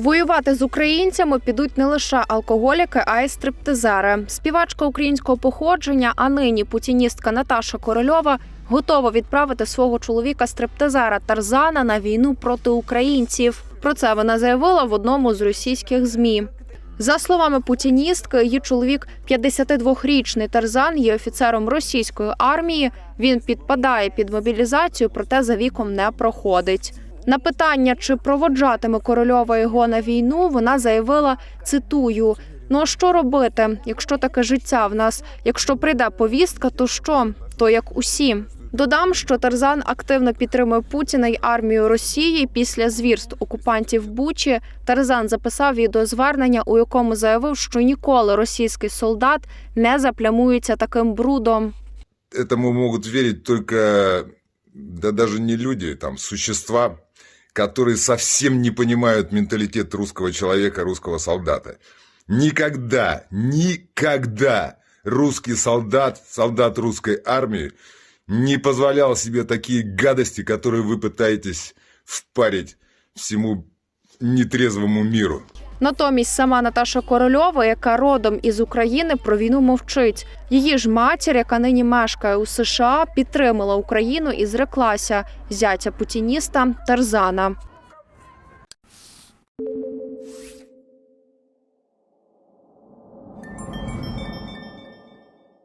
Воювати з українцями підуть не лише алкоголіки, а й стриптизери. Співачка українського походження, а нині путіністка Наташа Корольова готова відправити свого чоловіка стриптизера Тарзана на війну проти українців. Про це вона заявила в одному з російських змі. За словами путіністки, її чоловік 52-річний Тарзан є офіцером російської армії. Він підпадає під мобілізацію, проте за віком не проходить. На питання, чи проводжатиме корольова його на війну, вона заявила: цитую: ну а що робити, якщо таке життя в нас? Якщо прийде повістка, то що? То як усі. Додам, що Тарзан активно підтримує Путіна й армію Росії після звірств окупантів Бучі. Тарзан записав відеозвернення, у якому заявив, що ніколи російський солдат не заплямується таким брудом. Этому могут верить только, да даже не люди, там, существа, которые совсем не понимают менталитет русского человека, русского солдата. Никогда, никогда русский солдат, солдат русской армии не позволял себе такие гадости, которые вы пытаетесь впарить всему нетрезвому миру. Натомість сама Наташа Корольова, яка родом із України, про війну мовчить. Її ж матір, яка нині мешкає у США, підтримала Україну і зреклася зятя путініста Тарзана.